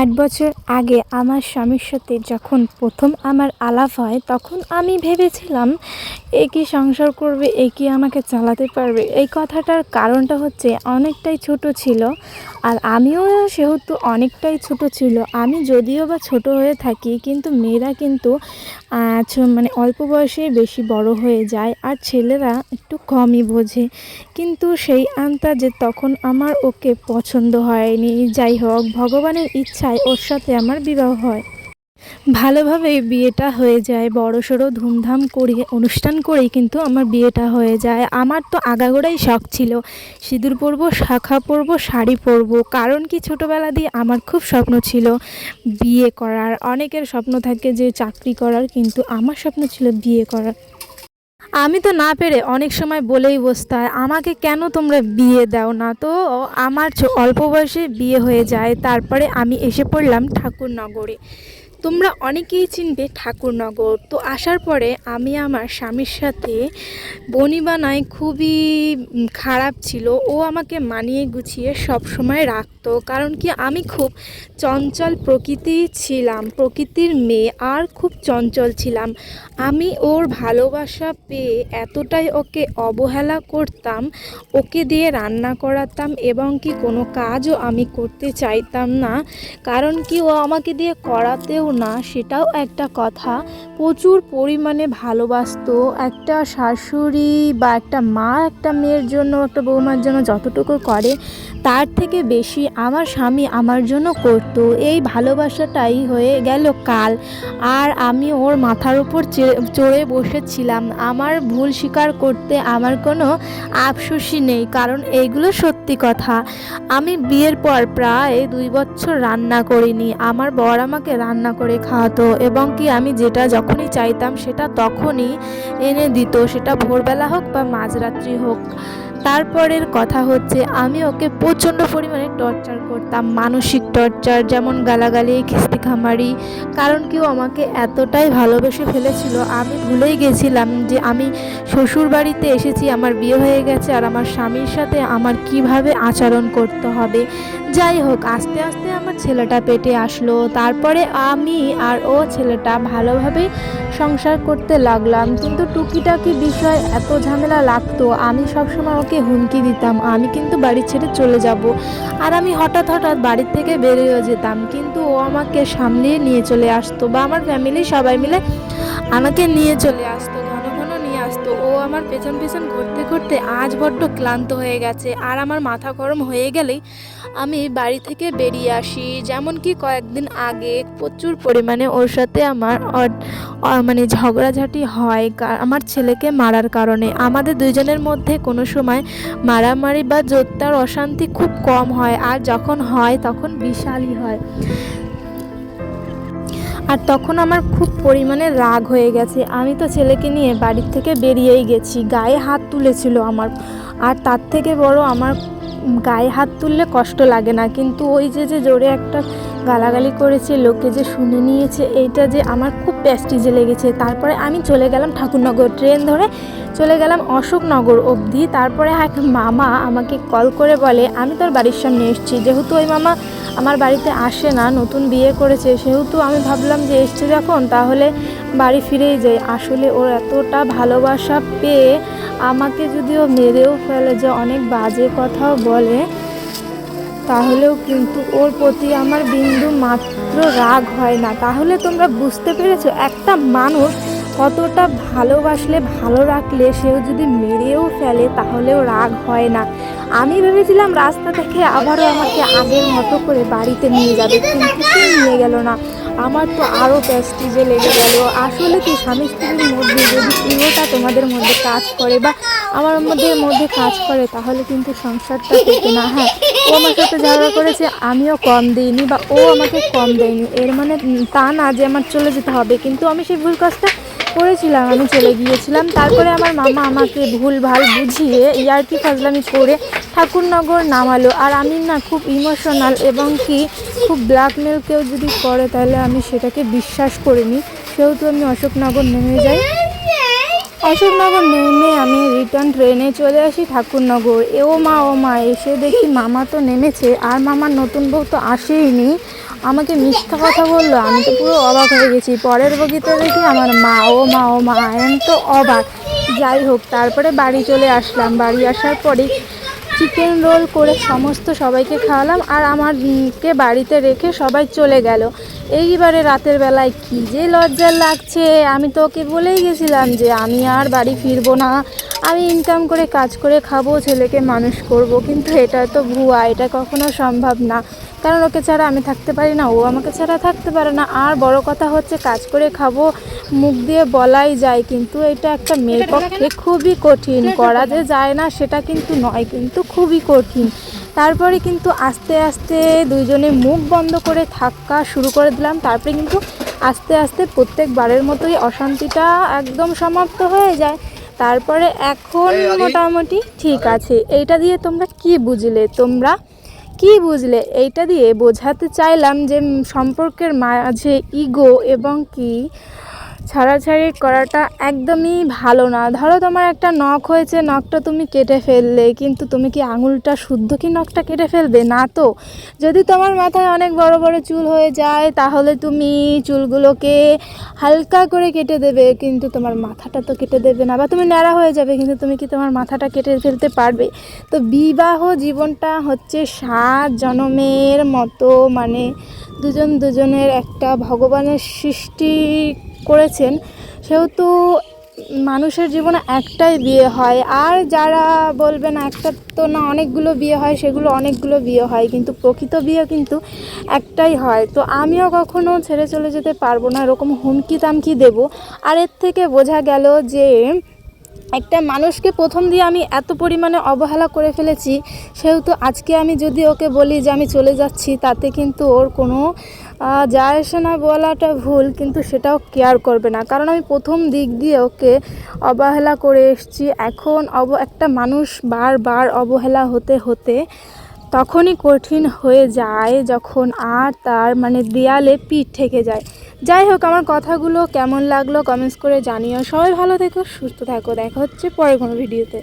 আট বছর আগে আমার স্বামীর সাথে যখন প্রথম আমার আলাপ হয়, তখন আমি ভেবেছিলাম, এ কি সংসার করবে, এ কি আমাকে চালাতে পারবে? এই কথাটার কারণটা হচ্ছে অনেকটাই ছোট ছিল আর আমিও সেহেতু অনেকটাই ছোট ছিল। আমি যদিও বা ছোট হয়ে থাকি, কিন্তু মেয়েরা কিন্তু মানে অল্প বয়সে বেশি বড় হয়ে যায় আর ছেলেরা একটু কমই বোঝে। কিন্তু সেই আন্তাজে তখন আমার ওকে পছন্দ হয়নি, যাই হোক, ভগবানের ইচ্ছায় ওর সাথে আমার বিবাহ হয়। ভালোভাবেই বিয়েটা হয়ে যায় বড় সড়ো ধুমধাম করে, অনুষ্ঠান করেই কিন্তু আমার বিয়েটা হয়ে যায়। আমার তো আগাগোড়াই শখ ছিল, সিঁদুর পরব, শাখা পরবো, শাড়ি পরবো। কারণ কি ছোটোবেলা দিয়ে আমার খুব স্বপ্ন ছিল বিয়ে করার। অনেকের স্বপ্ন থাকে যে চাকরি করার, কিন্তু আমার স্বপ্ন ছিল বিয়ে করার। আমি তো না পেরে অনেক সময় বলেই বসতে হয় আমাকে কেন তোমরা বিয়ে দাও না? তো আমার অল্প বয়সে বিয়ে হয়ে যায়, তারপরে আমি এসে পড়লাম ঠাকুরনগরে। তোমরা অনেকেই চিনবে ঠাকুরনগর তো আসার পরে আমি আমার স্বামীর সাথে বনিবানায় খুবই খারাপ ছিল। ও আমাকে মানিয়ে গুছিয়ে সব সময় রাখতো। কারণ কি, আমি খুব চঞ্চল প্রকৃতি ছিলাম, প্রকৃতির মেয়ে আর খুব চঞ্চল ছিলাম। আমি ওর ভালোবাসা পেয়ে এতটাই ওকে অবহেলা করতাম, ওকে দিয়ে রান্না করাতাম এবং কি কোনো কাজও আমি করতে চাইতাম না। কারণ কি, ও আমাকে দিয়ে করাতেও না, সেটাও একটা কথা। প্রচুর পরিমাণে ভালোবাসতো একটা শাশুড়ি বা একটা মা, একটা মেয়ের জন্য, একটা বৌমার জন্য যতটুকু করে, তার থেকে বেশি আমার স্বামী আমার জন্য করতো। এই ভালোবাসাটাই হয়ে গেল কাল। আর আমি ওর মাথার উপর চড়ে বসেছিলাম। আমার ভুল স্বীকার করতে আমার কোনো আফসোসই নেই, কারণ এইগুলো সত্যি কথা, আমি বিয়ের পর প্রায় দুই বছর রান্না করিনি। আমার বর আমাকে রান্না করে খাওয়াতো এবং কি আমি যেটা যখনই চাইতাম সেটা তখনই এনে দিত। সেটা ভোরবেলা হোক বা মাঝরাত্রি হোক। তারপরের কথা হচ্ছে, আমি ওকে প্রচণ্ড পরিমাণে টর্চার করতাম, মানসিক টর্চার যেমন গালাগালি, খিস্তি খামারি, কারণ কেউ আমাকে এতটাই ভালোবেসে ফেলেছিল। আমি ভুলেই গেছিলাম যে আমি শ্বশুর বাড়িতে এসেছি, আমার বিয়ে হয়ে গেছে আর আমার স্বামীর সাথে আমার কীভাবে আচরণ করতে হবে। যাই হোক, আস্তে আস্তে আমার ছেলেটা পেটে আসলো। তারপরে আমি আর ও ছেলেটা ভালোভাবেই সংসার করতে লাগলাম, কিন্তু টুকিটাকি বিষয় এত ঝামেলা লাগতো, আমি সবসময় ওকে হুমকি দিতাম, আমি কিন্তু বাড়ি ছেড়ে চলে যাব। আর আমি হঠাৎ হঠাৎ বাড়ির থেকে বেরিয়েও যেতাম, কিন্তু ও আমাকে সামলিয়ে নিয়ে চলে আসতো বা আমার ফ্যামিলি সবাই মিলে আমাকে নিয়ে চলে আসতো। আমার পেছন পেছন ঘুরতে ঘুরতে আজ বড্ড ক্লান্ত হয়ে গেছে। আর আমার মাথা গরম হয়ে গেলেই আমি বাড়ি থেকে বেরিয়ে আসি। যেমন কি কয়েকদিন আগে প্রচুর পরিমাণে ওর সাথে আমার মানে ঝগড়াঝাটি হয় আমার ছেলেকে মারার কারণে। আমাদের দুইজনের মধ্যে কোনো সময় মারামারি বা জোত্তার অশান্তি খুব কম হয়। আর যখন হয় তখন বিশালই হয়। আর তখন আমার খুব পরিমাণে রাগ হয়ে গেছে। আমি তো ছেলেকে নিয়ে বাড়ির থেকে বেরিয়েই গেছি। গায়ে হাত তুলেছিল আমার। আর তার থেকে বড় আমার গায়ে হাত তুললে কষ্ট লাগে না। কিন্তু ওই যে যে জোরে একটা গালাগালি করেছে, লোকে যে শুনে নিয়েছে, এইটা যে আমার খুব প্যাস্টিজে লেগেছে। তারপরে আমি চলে গেলাম ঠাকুরনগর। ট্রেন ধরে চলে গেলাম অশোকনগর অবধি। তারপরে এক মামা আমাকে কল করে বলে, আমি তোর বাড়ির সামনে এসেছি। যেহেতু ওই মামা আমার বাড়িতে আসে না, নতুন বিয়ে করেছে। সেহেতু আমি ভাবলাম যে, এসছে যখন, তাহলে বাড়ি ফিরেই যাই। আসলে ওর এতটা ভালোবাসা পেয়ে আমাকে যদিও মেরেও ফেলে যে, অনেক বাজে কথাও বলে, তাহলেও কিন্তু ওর প্রতি আমার বিন্দু মাত্র রাগ হয় না। তাহলে তোমরা বুঝতে পেরেছ, একটা মানুষ কতটা ভালোবাসলে ভালো রাখলে সেও যদি মেরেও ফেলে তাহলেও রাগ হয় না। আমি ভেবেছিলাম রাস্তা থেকে আবারও আমাকে আগের মতো করে বাড়িতে নিয়ে যাবে, কিন্তু নিয়ে গেল না। আমার তো আরও প্যাস্টিজে লেগে গেল। আসলে কি, স্বামী স্ত্রীর মধ্যে যদি ইগোটা তোমাদের মধ্যে কাজ করে বা আমার মধ্যে মধ্যে কাজ করে, তাহলে কিন্তু সংসারটা থেকে না হ্যাঁ? ও আমার সাথে ঝগড়া করেছে, আমিও কম দিইনি বা ও আমাকে কম দেয়নি। এর মানে তা না যে আমার চলে যেতে হবে, কিন্তু আমি সেই ভুল কাজটা করেছিলাম, আমি চলে গিয়েছিলাম। তারপরে আমার মামা আমাকে ভুল ভালো বুঝিয়ে ইয়ার্কি ফাজলামি করে ঠাকুরনগর নামালো। আর আমি না খুব ইমোশনাল এবং কি খুব ব্ল্যাকমেল কেউ যদি করে, তাহলে আমি সেটাকে বিশ্বাস করিনি। সেহেতু আমি অশোকনগর নেমে যাই। অশোকনগর নেমে আমি রিটার্ন ট্রেনে চলে আসি ঠাকুরনগর। এ ও মা ও মা, এসে দেখি মামা তো নেমেছে। আর মামার নতুন বউ তো আসেইনি। আমাকে মিথ্যা কথা বলল, আমি তো পুরো অবাক হয়ে গেছি। পরের বগিতে দেখি আমার মা, ও মা ও মা আমি তো অবাক। যাই হোক, তারপরে বাড়ি চলে আসলাম। বাড়ি আসার পরে চিকেন রোল করে সমস্ত সবাইকে খাওয়ালাম আর আমারকে বাড়িতে রেখে সবাই চলে গেল। এইবারে রাতের বেলায় কী যে লজ্জা লাগছে। আমি তো ওকে বলেই গেছিলাম যে আমি আর বাড়ি ফিরবো না। আমি ইনকাম করে কাজ করে খাব, ছেলেকে মানুষ করব, কিন্তু এটা তো ভুয়া, এটা কখনো সম্ভব না। কারণ ওকে ছাড়া আমি থাকতে পারি না, ও আমাকে ছাড়া থাকতে পারে না। আর বড় কথা হচ্ছে কাজ করে খাব মুখ দিয়ে বলাই যায় কিন্তু এটা একটা মেয়ের পক্ষে খুবই কঠিন। করা যে যায় না সেটা কিন্তু নয় কিন্তু খুবই কঠিন। তারপরে কিন্তু আস্তে আস্তে দুইজনে মুখ বন্ধ করে থাকা শুরু করে দিলাম। তারপরে কিন্তু আস্তে আস্তে প্রত্যেকবারের মতোই অশান্তিটা একদম সমাপ্ত হয়ে যায়। তারপরে এখন মোটামুটি ঠিক আছে। এইটা দিয়ে তোমরা কি বুঝলে? তোমরা কি বুঝলে? এইটা দিয়ে বোঝাতে চাইলাম যে সম্পর্কের মাঝে ইগো এবং কি ছাড়াছাড়ি করাটা একদমই ভালো না। ধরো তোমার একটা নখ হয়েছে, নখটা তুমি কেটে ফেললে, কিন্তু তুমি কি আঙুলটা শুদ্ধ কি নখটা কেটে ফেলবে? না তো। যদি তোমার মাথায় অনেক বড় বড় চুল হয়ে যায়, তাহলে তুমি চুলগুলোকে হালকা করে কেটে দেবে, কিন্তু তোমার মাথাটা তো কেটে দেবে না। বা তুমি ন্যাড়া হয়ে যাবে, কিন্তু তুমি কি তোমার মাথাটা কেটে ফেলতে পারবে? তো বিবাহ জীবনটা হচ্ছে সাত জনমের মতো মানে দুজন দুজনের একটা ভগবানের সৃষ্টি করেছেন, সেহেতু মানুষের জীবনে একটাই বিয়ে হয়। আর যারা বলবেন একটা তো না অনেকগুলো বিয়ে হয়, সেগুলো অনেকগুলো বিয়ে হয়, কিন্তু প্রকৃত বিয়ে কিন্তু একটাই হয়। তো আমিও কখনো ছেড়ে চলে যেতে পারব না, এরকম হুমকি তামকি দেবো। আর এর থেকে বোঝা গেল যে একটা মানুষকে প্রথম দিয়ে আমি এত পরিমাণে অবহেলা করে ফেলেছি, সেহেতু আজকে আমি যদি ওকে বলি যে আমি চলে যাচ্ছি, তাতে কিন্তু ওর কোনো যায় আসে না বলাটা ভুল, কিন্তু সেটাও কেয়ার করবে না। কারণ আমি প্রথম দিক দিয়ে ওকে অবহেলা করে এসেছি। এখন অব, একটা মানুষ বারবার অবহেলা হতে হতে তখনই কঠিন হয়ে যায় যখন আর তার মানে দেয়ালে পিঠ থেকে যায়। যাই হোক, আমার কথাগুলো কেমন লাগল কমেন্টস করে জানিও। সবাই ভালো থেকো, সুস্থ থাকো। দেখা হচ্ছে পরে কোনো ভিডিওতে।